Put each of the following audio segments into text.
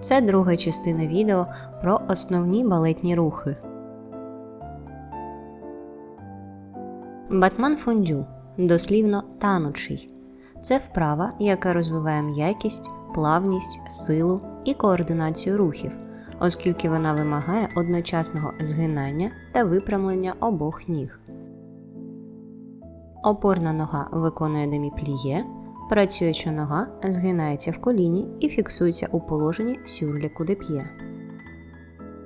Це друга частина відео про основні балетні рухи. Батман фондю дослівно танучий. Це вправа, яка розвиває м'якість, плавність, силу і координацію рухів, оскільки вона вимагає одночасного згинання та випрямлення обох ніг. Опорна нога виконує деміпліє, працююча нога згинається в коліні і фіксується у положенні сюрлі кудеп'є.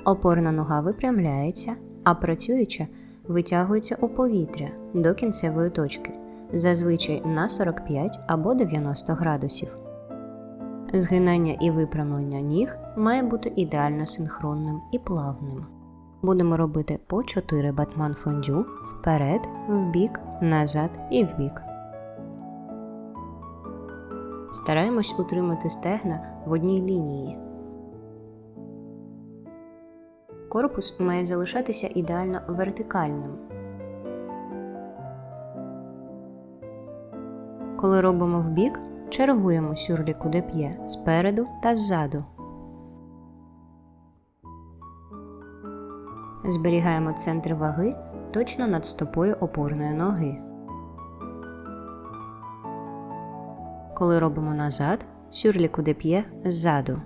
Опорна нога випрямляється, а працююча витягується у повітря до кінцевої точки, зазвичай на 45 або 90 градусів. Згинання і випрямлення ніг має бути ідеально синхронним і плавним. Будемо робити по 4 батман фондю вперед, вбік, назад і вбік. Стараємось утримати стегна в одній лінії. Корпус має залишатися ідеально вертикальним. Коли робимо вбік, чергуємо сюрлі куди п'є спереду та ззаду. Зберігаємо центр ваги точно над стопою опорної ноги. Коли робимо назад, сюрлі куди п'є ззаду.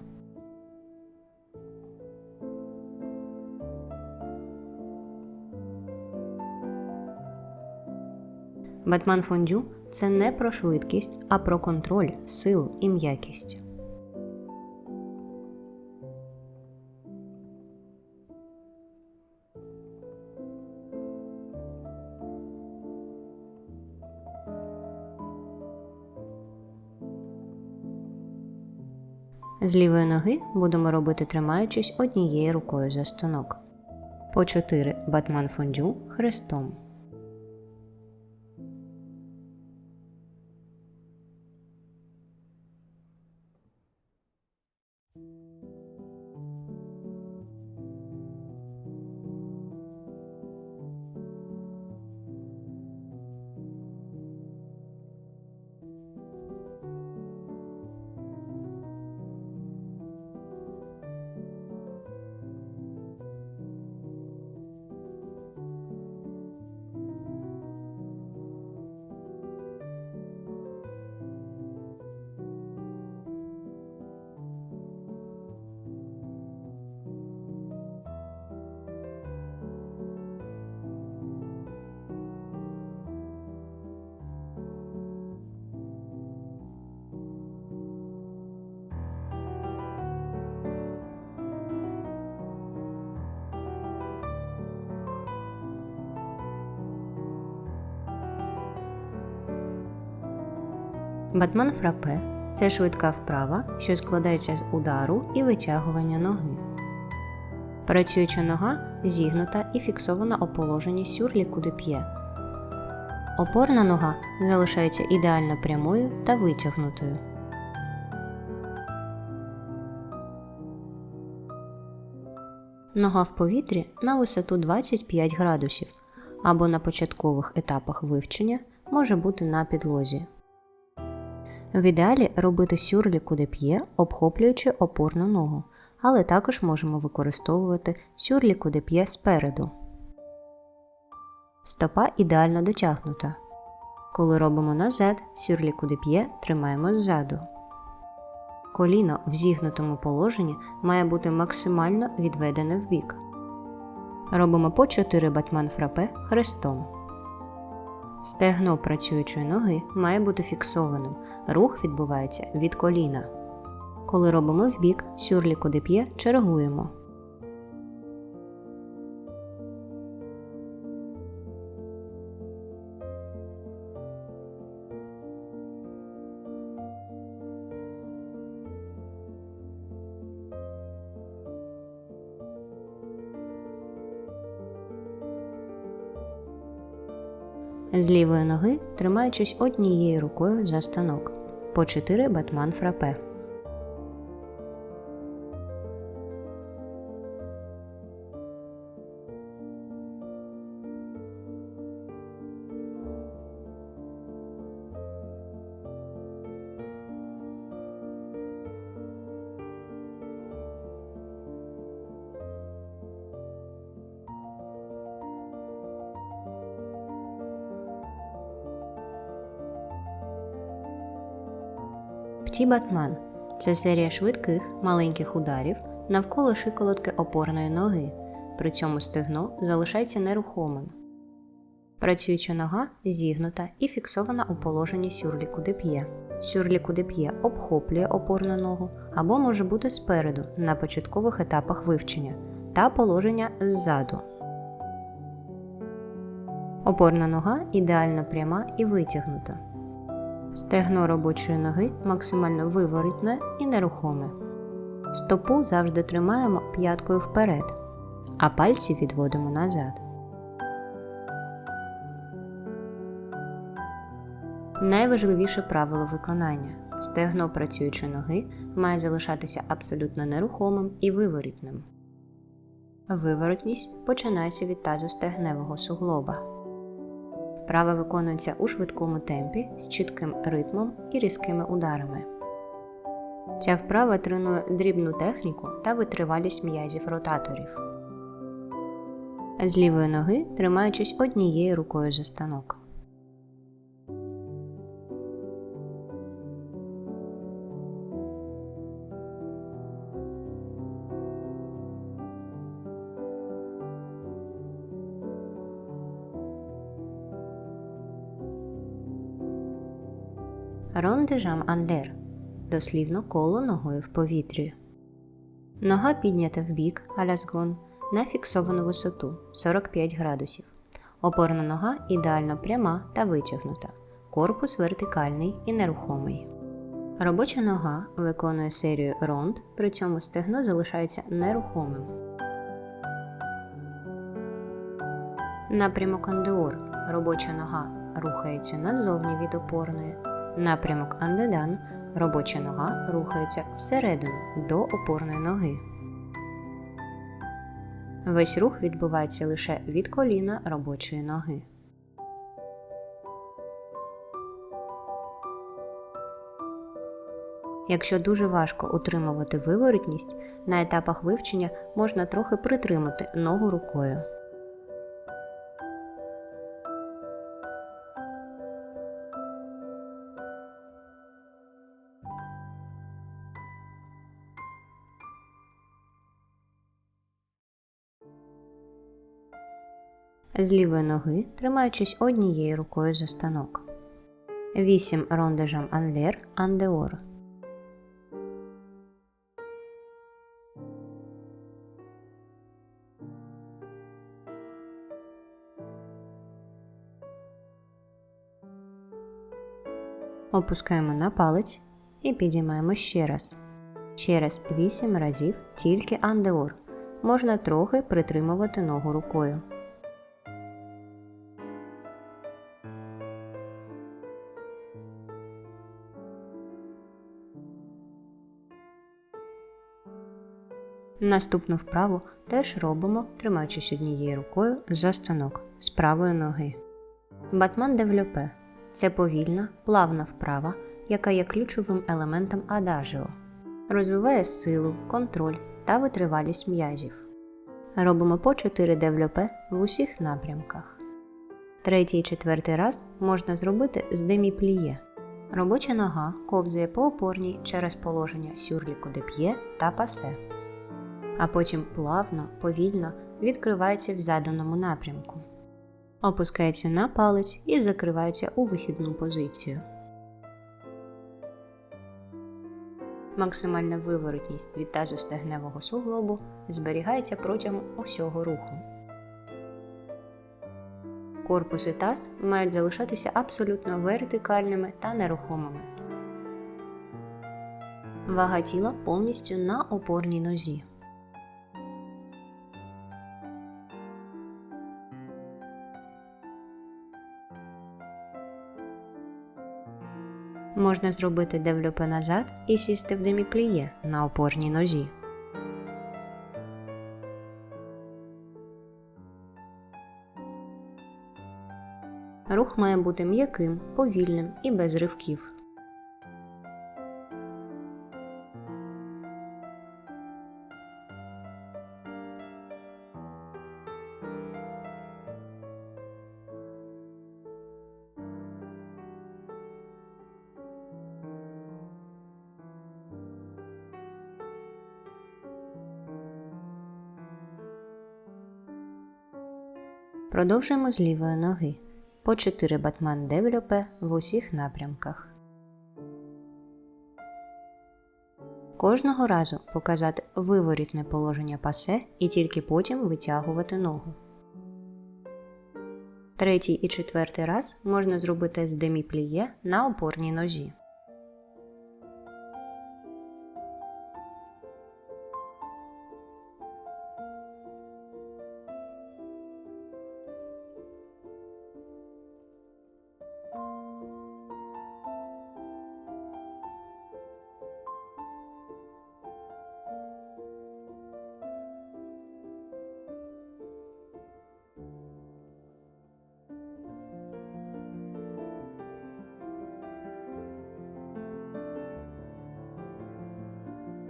Батман фондю це не про швидкість, а про контроль, силу і м'якість. З лівої ноги будемо робити тримаючись однією рукою за станок. По 4 батман фондю хрестом. Батман фрапе це швидка вправа, що складається з удару і витягування ноги. Працююча нога зігнута і фіксована у положенні сюрлі куди п'є. Опорна нога залишається ідеально прямою та витягнутою. Нога в повітрі на висоту 25 градусів або на початкових етапах вивчення може бути на підлозі. В ідеалі робити сюрлі куди п'є, обхоплюючи опорну ногу, але також можемо використовувати сюрлі куди п'є спереду. Стопа ідеально дотягнута. Коли робимо назад, сюрлі куди п'є тримаємо ззаду. Коліно в зігнутому положенні має бути максимально відведене вбік. Робимо по 4 батман фрапе хрестом. Стегно працюючої ноги має бути фіксованим. Рух відбувається від коліна. Коли робимо вбік, сюрлі куди п'є, чергуємо. З лівої ноги тримаючись однією рукою за станок. По 4 батман фрапе. Птібатман це серія швидких маленьких ударів навколо шиколотки опорної ноги. При цьому стегно залишається нерухомим. Працююча нога зігнута і фіксована у положенні сюрліку де п'є. Сюрліку де п'є обхоплює опорну ногу або може бути спереду на початкових етапах вивчення та положення ззаду. Опорна нога ідеально пряма і витягнута. Стегно робочої ноги максимально виворітне і нерухоме. Стопу завжди тримаємо п'яткою вперед, а пальці відводимо назад. Найважливіше правило виконання стегно працюючої ноги має залишатися абсолютно нерухомим і виворітним. Виворотність починається від тазостегневого суглоба. Вправа виконується у швидкому темпі з чітким ритмом і різкими ударами. Ця вправа тренує дрібну техніку та витривалість м'язів ротаторів. З лівої ноги тримаючись однією рукою за станок. Рон де жам анлер дослівно коло ногою в повітрі. Нога піднята в бік алясгон на фіксовану висоту 45 градусів. Опорна нога ідеально пряма та витягнута. Корпус вертикальний і нерухомий. Робоча нога виконує серію ронд, при цьому стегно залишається нерухомим. Напрямок андеор. Робоча нога рухається назовні від опорної. Напрямок андедан робоча нога рухається всередину до опорної ноги. Весь рух відбувається лише від коліна робочої ноги. Якщо дуже важко утримувати виворотність, на етапах вивчення можна трохи притримати ногу рукою. З лівої ноги, тримаючись однією рукою за станок. 8 рондежам анлер андеор. Опускаємо на палець і підіймаємо ще раз. Ще раз 8 разів тільки андеор. Можна трохи притримувати ногу рукою. Наступну вправу теж робимо, тримаючись однією рукою за станок з правої ноги. Батман девльопе це повільна, плавна вправа, яка є ключовим елементом адажіо, розвиває силу, контроль та витривалість м'язів. Робимо по 4 девльопе в усіх напрямках. Третій і четвертий раз можна зробити з деміпліє. Робоча нога ковзає по опорній через положення сюрліку деп'є та пасе а потім плавно, повільно відкривається в заданому напрямку, опускається на палець і закривається у вихідну позицію. Максимальна виворотність від тазостегневого суглобу зберігається протягом усього руху. Корпус і таз мають залишатися абсолютно вертикальними та нерухомими. Вага тіла повністю на опорній нозі. Можна зробити девлюпе назад і сісти в деміпліє на опорній нозі. Рух має бути м'яким, повільним і без ривків. Продовжуємо з лівої ноги. По 4 батман девелопе в усіх напрямках. Кожного разу показати виворітне положення пасе і тільки потім витягувати ногу. Третій і четвертий раз можна зробити з деміпліє на опорній нозі.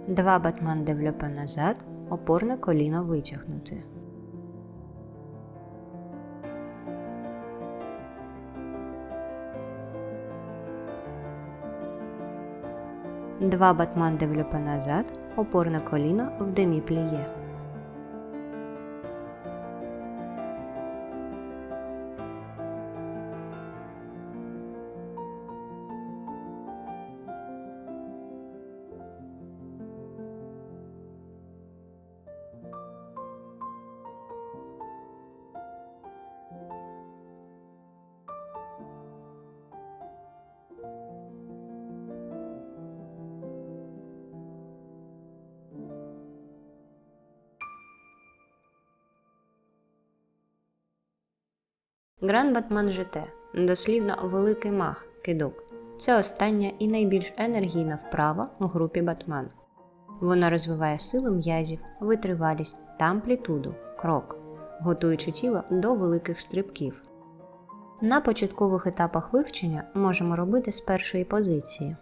Два батман девльопе назад, опорне коліно витягнути. Два батман девльопе назад, опорне коліно в деміпліє. Гран Батман ЖТ дослівно великий мах кидок. Це остання і найбільш енергійна вправа у групі Батман. Вона розвиває силу м'язів, витривалість та амплітуду крок, готуючи тіло до великих стрибків. На початкових етапах вивчення можемо робити з першої позиції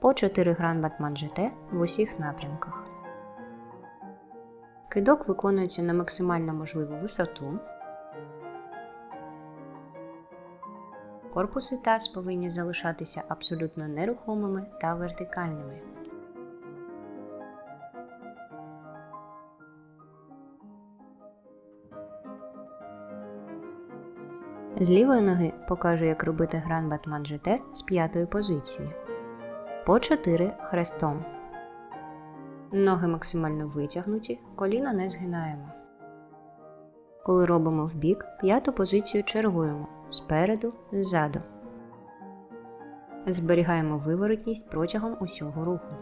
по 4 гран Батман ЖТ в усіх напрямках. Кидок виконується на максимально можливу висоту. Корпус і таз повинні залишатися абсолютно нерухомими та вертикальними. З лівої ноги покажу, як робити гран Батман ЖТ з п'ятої позиції. По 4 хрестом. Ноги максимально витягнуті, коліна не згинаємо. Коли робимо вбік, п'яту позицію чергуємо спереду, ззаду. Зберігаємо виворотність протягом усього руху.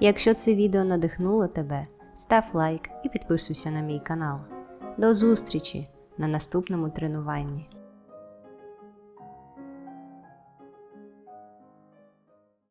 Якщо це відео надихнуло тебе, став лайк і підписуйся на мій канал. До зустрічі на наступному тренуванні.